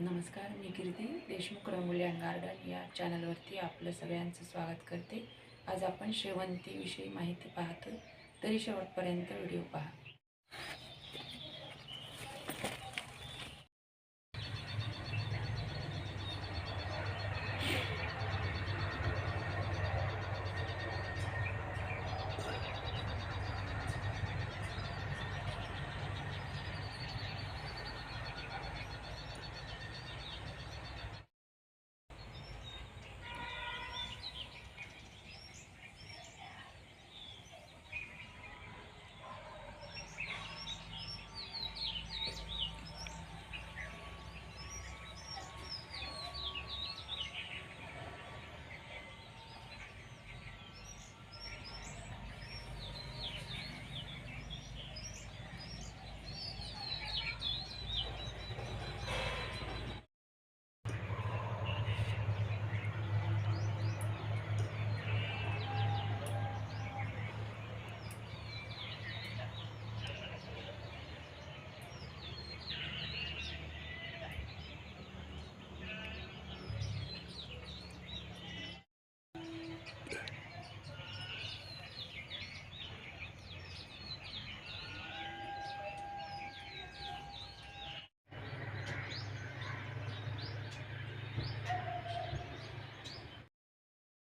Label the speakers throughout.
Speaker 1: नमस्कार मी Kirti Deshmukh rangoli and garden या चॅनलवरती आपलं सगळ्यांचं स्वागत करते. आज आपण शेवंतीविषयी माहिती पाहतो तरी शेवटपर्यंत व्हिडिओ पहा.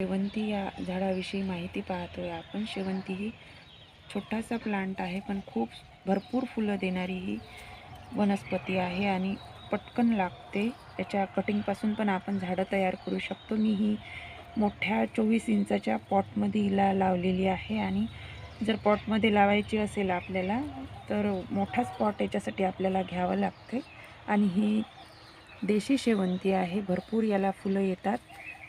Speaker 1: शेवंती या झाडाविषयी माहिती पाहतोय आपण. शेवंती ही छोटासा प्लांट आहे पण खूप भरपूर फुलं देणारी ही वनस्पती आहे आणि पटकन लागते. त्याच्या कटिंगपासून पण आपण झाडं तयार करू शकतो. मी ही मोठ्या चोवीस इंचाच्या पॉटमध्ये हिला लावलेली आहे आणि जर पॉटमध्ये लावायची असेल आपल्याला तर मोठाच पॉट याच्यासाठी आपल्याला घ्यावं लागते. आणि ही देशी शेवंती आहे. भरपूर याला फुलं येतात.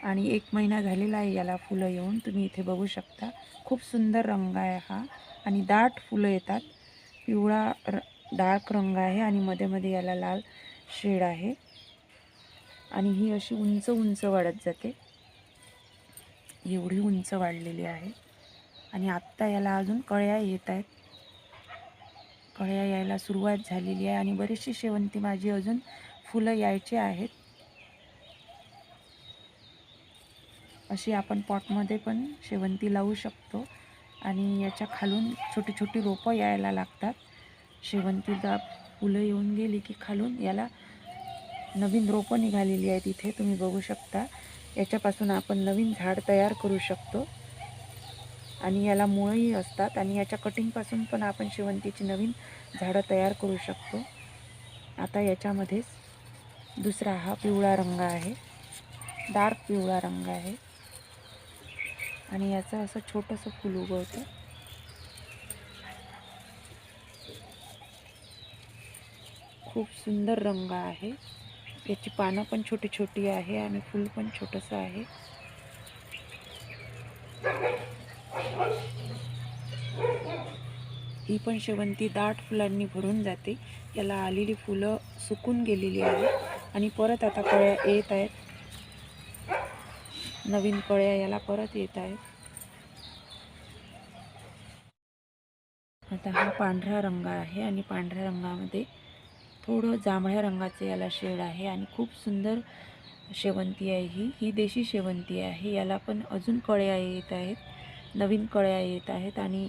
Speaker 1: आणि एक महिना झालेला आहे याला फुलं येऊन. तुम्ही इथे बघू शकता. खूप सुंदर रंग आहे हा. आणि दाट फुलं येतात. पिवळा र डार्क रंग आहे आणि मध्ये मध्ये याला लाल शेड आहे. आणि ही अशी उंच उंच वाढत जाते. एवढी उंच वाढलेली आहे. आणि आत्ता याला अजून कळ्या येत आहेत. कळ्या यायला सुरुवात झालेली आहे आणि बरीचशी शेवंती माझी अजून फुलं यायची आहेत. अशी आपण पॉटमध्ये पण शेवंती लावू शकतो. आणि याच्या खालून छोटी छोटी रोपं यायला लागतात. शेवंतीला फुलं येऊन गेली की खालून याला नवीन रोपं निघालेली आहेत. इथे तुम्ही बघू शकता. याच्यापासून आपण नवीन झाड तयार करू शकतो. आणि याला मुळंही असतात. आणि याच्या कटिंगपासून पण आपण शेवंतीची नवीन झाडं तयार करू शकतो. आता याच्यामध्येच दुसरा हा पिवळा रंग आहे. डार्क पिवळा रंग आहे. आणि याचं असं छोटंसं फूल उगवतं. खूप सुंदर रंग आहे. याची पानं पण छोटी छोटी आहे आणि फूल पण छोटंसं आहे. ही पण शेवंती दाट फुलांनी भरून जाते. याला आलेली फुलं सुकून गेलेली आहेत. आणि परत आता कळ्या येत आहेत. नवीन कळ्या याला परत येत आहेत. आता हा पांढरा रंग आहे आणि पांढऱ्या रंगामध्ये थोडं जांभळ्या रंगाचं याला शेड आहे आणि खूप सुंदर शेवंती आहे ही. ही देशी शेवंती आहे. याला पण अजून कळ्या येत आहेत. नवीन कळ्या येत आहेत आणि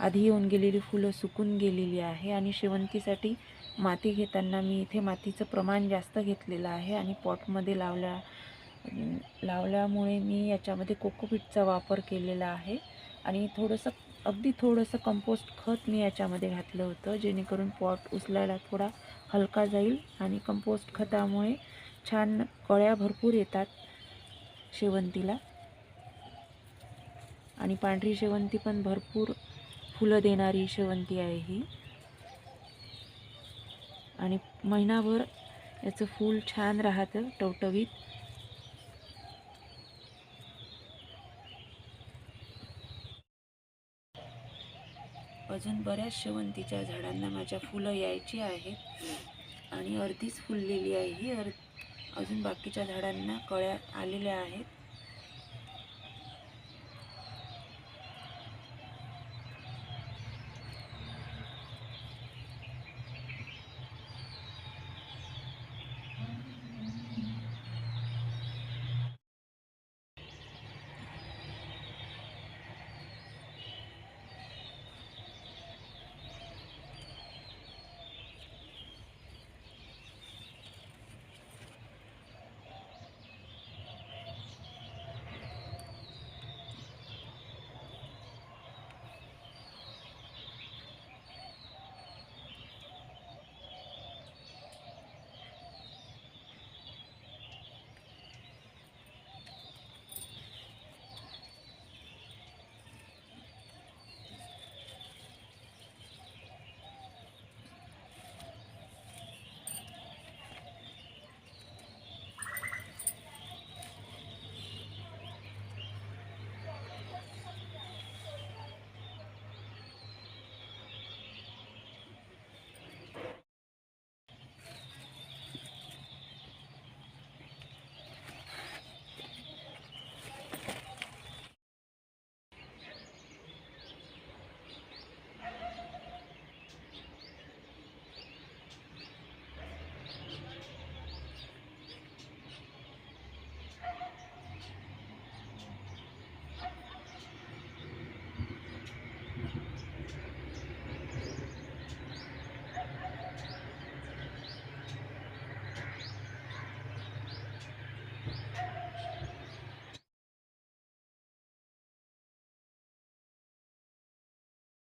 Speaker 1: आधी येऊन गेलेली फुलं सुकून गेलेली आहे आणि शेवंतीसाठी माती घेताना मी इथे मातीचं प्रमाण जास्त घेतलेलं आहे आणि पॉटमध्ये लावल्या लावल्यामुळे मी याच्यामध्ये कोकोपीटचा वापर केलेला आहे. आणि थोडंसं अगदी थोडंसं कंपोस्ट खत मी याच्यामध्ये घातलं होतं जेणेकरून पॉट उचलायला थोडा हलका जाईल आणि कंपोस्ट खतामुळे छान कळ्या भरपूर येतात शेवंतीला. आणि पांढरी शेवंती पण भरपूर फुलं देणारी शेवंती आहे ही. आणि महिनाभर याचं फूल छान राहतं टवटवीत. अजून बऱ्याच शेवंतीच्या झाडांना माझ्या फुलं यायची आहेत. आणि अर्धीच फुललेली आहे. ही अर् अजून बाकीच्या झाडांना कळ्या आलेल्या आहेत.